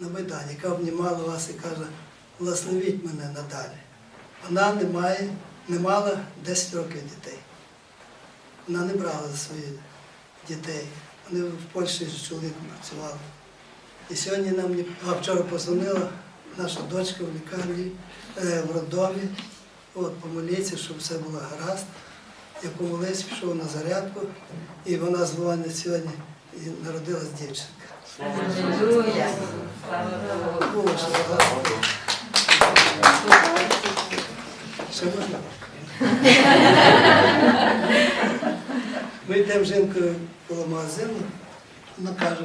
на Майдані, яка обнімала вас і каже, благословіть мене надалі. Вона не, має, не мала 10 років дітей. Вона не брала за своїх дітей. Вони в Польщі з чоловіком працювали. І сьогодні нам а вчора позвонила наша дочка в лікарні, е, в роддомі. От, помоліться, щоб все було гаразд. Я помолився, пішов на зарядку, і вона дзвонить сьогодні, і народилась дівчинка. Ще можна? Ми йдемо з жінкою коло магазину, вона каже,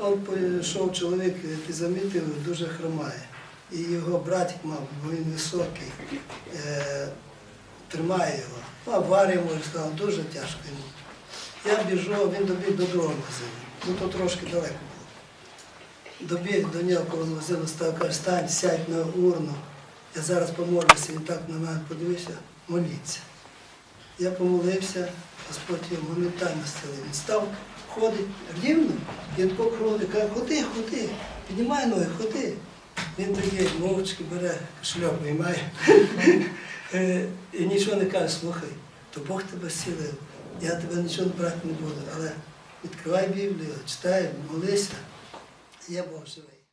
он пішов чоловік, ти замітив, дуже хромає. І його братик мав, бо він високий, е, тримає його. Аварія, може, стала, дуже тяжко йому. Я біжу, він добіг до другого магазину. Ну то трошки далеко було. Добіг до нього коло магазину, став, каже, стань, сядь на урну. Я зараз помолюся, він так на мене подивився, моліться. Я помолився, Господь його моментально зцілив. Він став, ходить рівно, і тако каже, ходи, ходи, піднімай ноги, ходи. Він такий мовчки бере, кошельок виймає. Е, І нічого не каже, слухай, то Бог тебе силив. я тебе нічого брати не буду, але відкривай Біблію, читай, молися, є Бог живий.